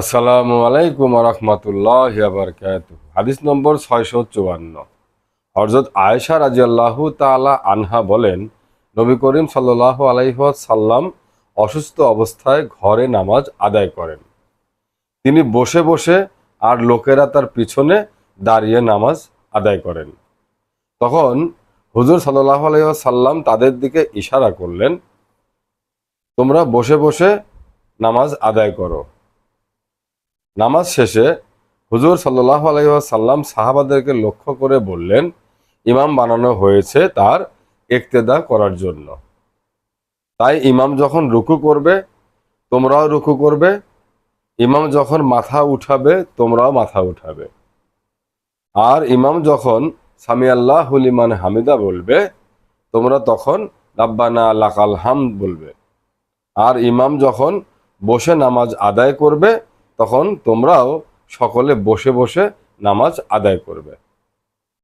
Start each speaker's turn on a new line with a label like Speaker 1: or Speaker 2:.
Speaker 1: আসসালামু আলাইকুম রহমতুল্লাহ বারকাত হাদিস নম্বর ছয়শো চুয়ান্ন। হরজত আয়েশা রাজিয়াল্লাহু তালা আনহা বলেন, নবী করিম সাল্লাহ আলাইসাল্লাম অসুস্থ অবস্থায় ঘরে নামাজ আদায় করেন। তিনি বসে বসে আর লোকেরা তার পিছনে দাঁড়িয়ে নামাজ আদায় করেন। তখন হুজুর সাল্লাহ আলাইসাল্লাম তাদের দিকে ইশারা করলেন, তোমরা বসে বসে নামাজ আদায় করো। নামাজ শেষে হুজুর সাল্লাহ আলাইসাল্লাম সাহাবাদেরকে লক্ষ্য করে বললেন, ইমাম বানানো হয়েছে তার একতেদা করার জন্য। তাই ইমাম যখন রুকু করবে, তোমরাও রুকু করবে। ইমাম যখন মাথা উঠাবে, তোমরাও মাথা উঠাবে। আর ইমাম যখন সামি আল্লাহ হুলিমান হামিদা বলবে, তোমরা তখন রাব্বানা লাকাল হাম বলবে। আর ইমাম যখন বসে নামাজ আদায় করবে তখন তোমরাও সকলে বসে বসে নামাজ আদায় করবে।